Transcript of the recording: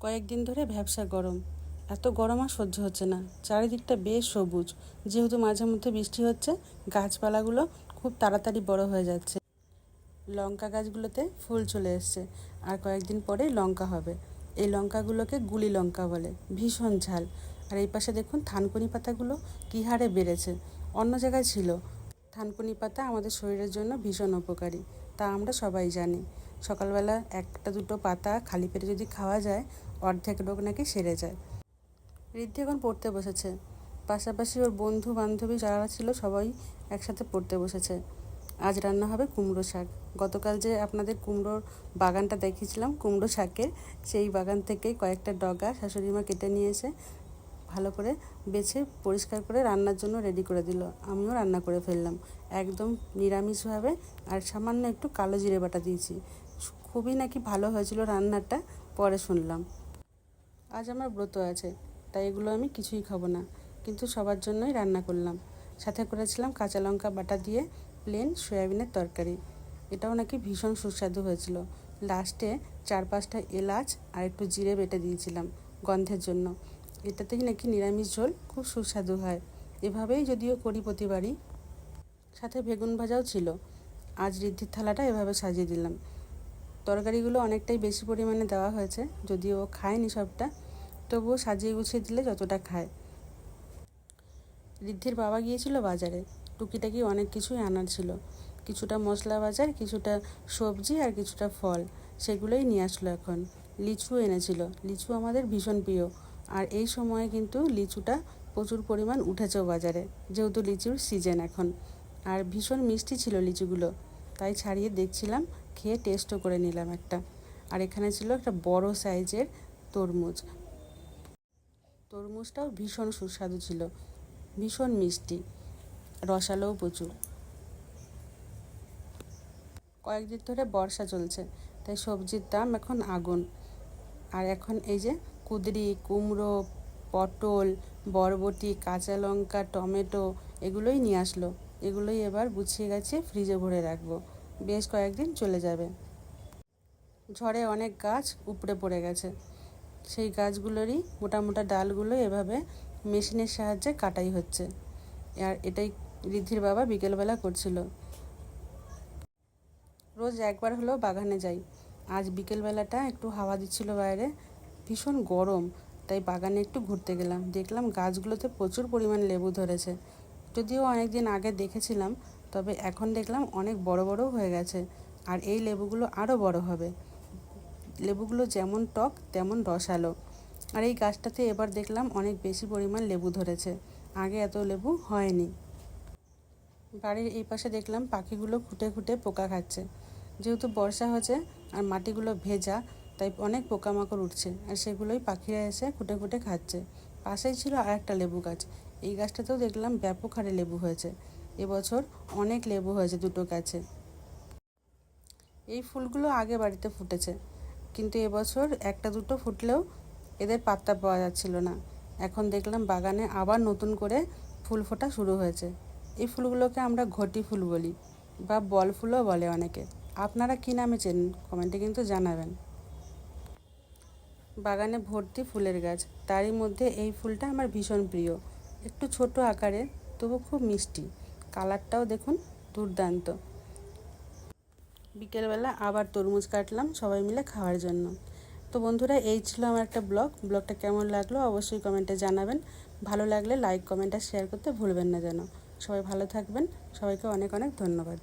কয়েকদিন ধরে ভ্যাবসা গরম। এত গরম আর সহ্য হচ্ছে না। চারিদিকটা বেশ সবুজ। যেহেতু মাঝে মধ্যে বৃষ্টি হচ্ছে, গাছপালাগুলো খুব তাড়াতাড়ি বড় হয়ে যাচ্ছে। লঙ্কা গাছগুলোতে ফুল চলে এসছে। আর কয়েকদিন পরে লঙ্কা হবে। এই লঙ্কাগুলোকে গুলি লঙ্কা বলে। ভীষণ ঝাল। আর এই পাশে দেখুন থানকুনি পাতাগুলো কী হারে বেড়েছে। অন্য জায়গায় ছিল। থানকুনি পাতা আমাদের শরীরের জন্য ভীষণ উপকারী। তা আমরা সবাই জানি। সকালবেলা একটা দুটো পাতা খালি পেটে যদি খাওয়া যায়, অর্ধেক রোগ নাকি সেরে যায়। ঋদ্ধি এখন পড়তে বসেছে। পাশাপাশি ওর বন্ধু বান্ধবী যারা ছিল সবাই একসাথে পড়তে বসেছে। আজ রান্না হবে কুমড়ো শাক। গতকাল যে আপনাদের কুমড়োর বাগানটা দেখিয়েছিলাম, কুমড়ো শাকের, সেই বাগান থেকেই কয়েকটা ডগা শাশুড়ি মা কেটে নিয়ে এসে ভালো করে বেছে পরিষ্কার করে রান্নার জন্য রেডি করে দিল। আমিও রান্না করে ফেললাম। একদম নিরামিষভাবে আর সামান্য একটু কালো জিরে বাটা দিয়েছি। খুবই নাকি ভালো হয়েছিল রান্নাটা, পরে শুনলাম। আজ আমার ব্রত আছে, তাই এগুলো আমি কিছুই খাব না, কিন্তু সবার জন্যই রান্না করলাম। সাথে করেছিলাম কাঁচা লঙ্কা বাটা দিয়ে প্লেন সয়াবিনের তরকারি। এটাও নাকি ভীষণ সুস্বাদু হয়েছিল। লাস্টে চার পাঁচটা এলাচ আর একটু জিরে বেটে দিয়েছিলাম গন্ধের জন্য। এটাতেই নাকি নিরামিষ ঝোল খুব সুস্বাদু হয়। এভাবেই যদিও করি প্রতিবারই। সাথে বেগুন ভাজাও ছিল। আজ ঋদ্ধির থালাটা এভাবে সাজিয়ে দিলাম। তরকারিগুলো অনেকটাই বেশি পরিমাণে দেওয়া হয়েছে, যদিও খায়নি সবটা, তবুও সাজিয়ে গুছিয়ে দিলে যতটা খায়। ঋদ্ধির বাবা গিয়েছিল বাজারে, টুকিটাকি অনেক কিছুই আনার ছিল। কিছুটা মশলা বাজার, কিছুটা সবজি আর কিছুটা ফল, সেগুলোই নিয়ে আসলো এখন। লিচু এনেছিল। লিচু আমাদের ভীষণ প্রিয়। আর এই সময়ে কিন্তু লিচুটা প্রচুর পরিমাণ উঠেছেও বাজারে, যেহেতু লিচুর সিজন এখন। আর ভীষণ মিষ্টি ছিল লিচুগুলো, তাই ছাড়িয়ে দেখছিলাম খেয়ে টেস্টও করে নিলাম একটা। আর এখানে ছিল একটা বড় সাইজের তরমুজ। তরমুজটাও ভীষণ সুস্বাদু ছিল। ভীষণ মিষ্টি। রসালোও প্রচুর। কয়েকদিন ধরে বর্ষা চলছে, তাই সবজির দাম এখন আগুন। আর এখন এই যে কুদরি, কুমড়ো, পটল, বরবটি, কাঁচা লঙ্কা, টমেটো, এগুলোই নিয়ে আসলো। এগুলোই এবার গুছিয়ে গেছে ফ্রিজে ভরে রাখব। বেশ কয়েকদিন চলে যাবে। ঝড়ে অনেক গাছ উপড়ে পড়ে গেছে। সেই গাছগুলোরই মোটা মোটা ডালগুলো এভাবে মেশিনের সাহায্যে কাটাই হচ্ছে। আর এটাই ঋদ্ধির বাবা বিকেলবেলা করছিল। রোজ একবার হলেও বাগানে যাই। আজ বিকেলবেলাটা একটু হাওয়া দিচ্ছিল বাইরে। ভীষণ গরম, তাই বাগানে একটু ঘুরতে গেলাম। দেখলাম গাছগুলোতে প্রচুর পরিমাণ লেবু ধরেছে। যদিও অনেক দিন আগে দেখেছিলাম তবে এখন দেখলাম অনেক বড় বড় হয়ে গেছে। আর এই লেবুগুলো আরও বড় হবে। লেবুগুলো যেমন টক, তেমন রসালো। আর এই গাছটাতে এবার দেখলাম অনেক বেশি পরিমাণ লেবু ধরেছে। আগে এত লেবু হয়নি। বাড়ির এই পাশে দেখলাম পাখিগুলো খুঁটে খুঁটে পোকা খাচ্ছে। যেহেতু বর্ষা হচ্ছে আর মাটিগুলো ভেজা, তাই অনেক পোকামাকড় উঠছে। আর সেগুলোই পাখিরা এসে খুঁটে খুঁটে খাচ্ছে। পাশেই ছিল আর একটা লেবু গাছ। এই গাছটাতেও দেখলাম ব্যাপক হারে লেবু হয়েছে। এবছর অনেক লেবু হয়েছে দুটো গাছে। এই ফুলগুলো আগে বাড়িতে ফুটেছে, কিন্তু এবছর একটা দুটো ফুটলেও এদের পাত্তা পাওয়া যাচ্ছিল না। এখন দেখলাম বাগানে আবার নতুন করে ফুল ফোটা শুরু হয়েছে। এই ফুলগুলোকে আমরা ঘটি ফুল বলি বা বল ফুলও বলে অনেকে। আপনারা কী নামে চেনেন? কমেন্টে কিন্তু জানাবেন। বাগানে ভর্তি ফুলের গাছ, তারই মধ্যে এই ফুলটা আমার ভীষণ প্রিয়। একটু ছোট আকারে, তবু খুব মিষ্টি। কালারটাও দেখুন দুর্দান্ত। বিকেলবেলা আবার তরমুজ কাটলাম সবাই মিলে খাওয়ার জন্য। তো বন্ধুরা, এই ছিল আমার একটা ব্লগ। ব্লগটা কেমন লাগল অবশ্যই কমেন্টে জানাবেন। ভালো লাগলে লাইক, কমেন্ট আর শেয়ার করতে ভুলবেন না যেন। সবাই ভালো থাকবেন। সবাইকে অনেক অনেক ধন্যবাদ।